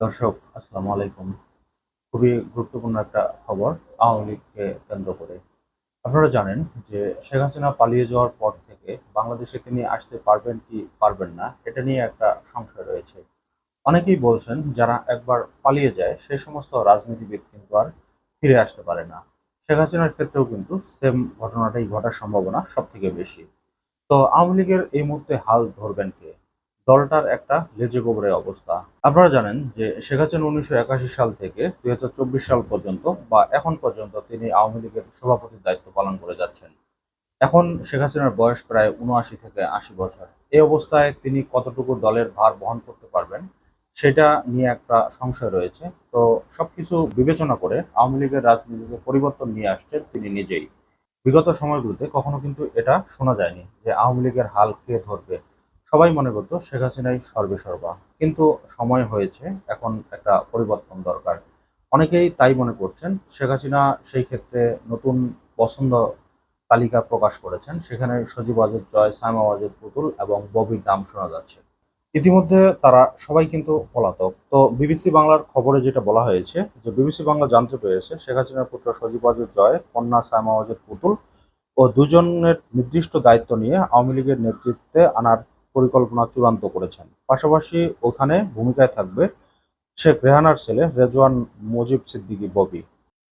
দর্শক, আসসালামু আলাইকুম। খুবই গুরুত্বপূর্ণ একটা খবর আওয়ামী লীগকে কেন্দ্র করে। আপনারা জানেন যে শেখ হাসিনা পালিয়ে যাওয়ার পর থেকে বাংলাদেশে তিনি আসতে পারবেন কি পারবেন না, এটা নিয়ে একটা সংশয় রয়েছে। অনেকেই বলছেন যারা একবার পালিয়ে যায় সেই সমস্ত রাজনীতিবিদ কিন্তু আর ফিরে আসতে পারে না। শেখ হাসিনার ক্ষেত্রেও কিন্তু সেম ঘটনাটাই ঘটার সম্ভাবনা সব থেকে বেশি। তো আওয়ামী লীগের এই মুহূর্তে হাল ধরবেন কে? দলটার একটা লেজে গোবরের অবস্থা। আপনারা জানেন যে শেখ হাসিনা উনিশশো একাশি সাল থেকে দুই হাজার চব্বিশ সাল পর্যন্ত বা এখন পর্যন্ত তিনি আওয়ামী লীগের সভাপতির দায়িত্ব পালন করে যাচ্ছেন। এখন শেখ হাসিনার বয়স প্রায় উনআশি থেকে আশি বছর। এই অবস্থায় তিনি কতটুকু দলের ভার বহন করতে পারবেন সেটা নিয়ে একটা সংশয় রয়েছে। তো সবকিছু বিবেচনা করে আওয়ামী লীগের রাজনীতিতে পরিবর্তন নিয়ে আসছেন তিনি নিজেই। বিগত সময়গুলোতে কখনো কিন্তু এটা শোনা যায়নি যে আওয়ামী লীগের হাল কে ধরবে। সবাই মনে করতো শেখ হাসিনাই সর্বেসর্বা কিন্তু সময় হয়েছে, এখন একটা পরিবর্তন দরকার। অনেকেই তাই মনে করছেন, শেখ হাসিনা সেই ক্ষেত্রে নতুন পছন্দ তালিকা প্রকাশ করেছেন। সেখানে সজীব ওয়াজেদ জয়, সাইমা ওয়াজেদ পুতুল এবং ববির নাম শোনা যাচ্ছে। ইতিমধ্যে তারা সবাই কিন্তু পলাতক। তো বিবিসি বাংলার খবরে যেটা বলা হয়েছে যে, বিবিসি বাংলা জানতে পেরেছে, শেখ হাসিনার পুত্র সজীব ওয়াজেদ জয়, কন্যা সাইমা ওয়াজেদ পুতুল ও দুজনের নির্দিষ্ট দায়িত্ব নিয়ে আওয়ামী লীগের নেতৃত্বে আনার পরিকল্পনা চূড়ান্ত করেছেন। পাশাপাশি ওখানে ভূমিকায় থাকবে শেখ রেহানার ছেলে রেজওয়ান মুজিব সিদ্দিকী ববি।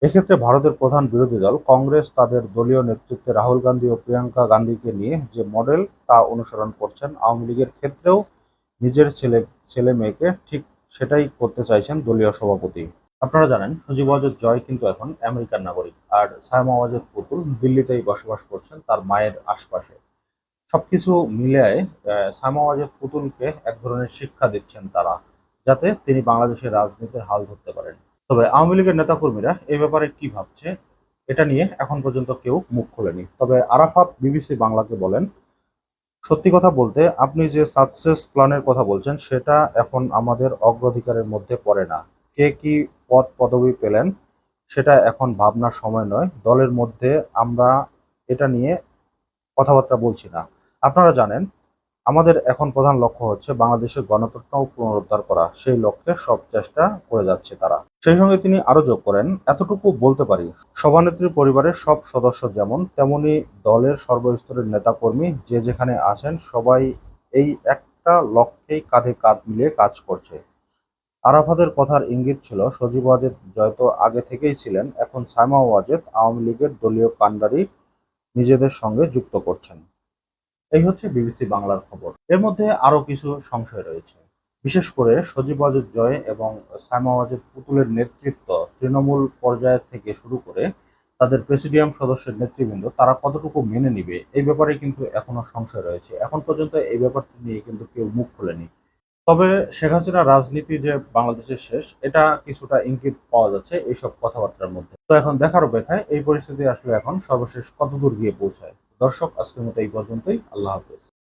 এক্ষেত্রে ভারতের প্রধান বিরোধী দল, কংগ্রেস তাদের দলীয় নেতৃত্বে রাহুল গান্ধী ও প্রিয়াঙ্কা গান্ধীকে নিয়ে যে মডেল তা অনুসরণ করছেন, আওয়ামী লীগের ক্ষেত্রেও নিজের ছেলে ছেলে মেয়েকে ঠিক সেটাই করতে চাইছেন দলীয় সভাপতি। আপনারা জানেন, সজীব ওয়াজেদ জয় কিন্তু এখন আমেরিকার নাগরিক। আর সায়মা ওয়াজেদ পুতুল দিল্লিতেই বসবাস করছেন তার মায়ের আশপাশে। সবকিছু মিলিয়ে সায়মা ওয়াজেদ পুতুলকে এক ধরনের শিক্ষা দিচ্ছেন তারা, যাতে তিনি বাংলাদেশের রাজনীতির হাল ধরতে পারেন। তবে আওয়ামী লীগের নেতাকর্মীরা এই ব্যাপারে কি ভাবছে, এটা নিয়ে এখন পর্যন্ত কেউ মুখ খোলেনি। তবে আরাফাত বিবিসি বাংলাকে বলেন, সত্যি কথা বলতে, আপনি যে সাকসেস প্ল্যানের কথা বলছেন, সেটা এখন আমাদের অগ্রাধিকারের মধ্যে পড়ে না। কে কি পদ পদবি পেলেন, সেটা এখন ভাবনার সময় নয়। দলের মধ্যে আমরা এটা নিয়ে কথাবার্তা বলছি না। আপনারা জানেন, আমাদের এখন প্রধান লক্ষ্য হচ্ছে বাংলাদেশের গণতন্ত্র পুনরুদ্ধার করা। সেই লক্ষ্যে সব চেষ্টা করে যাচ্ছে তারা। সেই সঙ্গে তিনি আরও যোগ করেন, এতটুকু বলতে পারি, সভানেত্রী পরিবারের সব সদস্য যেমন, তেমনি দলের সর্বস্তরের নেতাকর্মী যে যেখানে আছেন সবাই এই একটা লক্ষ্যেই কাঁধে কাঁধ মিলিয়ে কাজ করছে। আরাফাতের কথার ইঙ্গিত ছিল, সজীব ওয়াজেদ জয়তো আগে থেকেই ছিলেন, এখন সাইমা ওয়াজেদ আওয়ামী লীগের দলীয় কাণ্ডারি নিজেদের সঙ্গে যুক্ত করছেন। এই হচ্ছে বিবিসি বাংলার খবর। এর মধ্যে আরও কিছু সংশয় রয়েছে। বিশেষ করে সজীব ওয়াজেদ জয় এবং সাইমা ওয়াজেদ পুতুলের নেতৃত্ব তৃণমূল পর্যায়ের থেকে শুরু করে তাদের প্রেসিডিয়াম সদস্যের নেতৃবৃন্দ, তারা কতটুকু মেনে নিবে, এই ব্যাপারে কিন্তু এখনও সংশয় রয়েছে। এখন পর্যন্ত এই ব্যাপারটি নিয়ে কিন্তু কেউ মুখ খোলেনি। তবে শেখ হাসিনার রাজনীতি যে বাংলাদেশের শেষ, এটা কিছুটা ইঙ্গিত পাওয়া যাচ্ছে এইসব কথাবার্তার মধ্যে। তো এখন দেখার অপেক্ষায় এই পরিস্থিতি আসলে এখন সর্বশেষ কতদূর গিয়ে পৌঁছায়? দর্শক, আজকের মতো এই পর্যন্তই। আল্লাহ হাফেজ।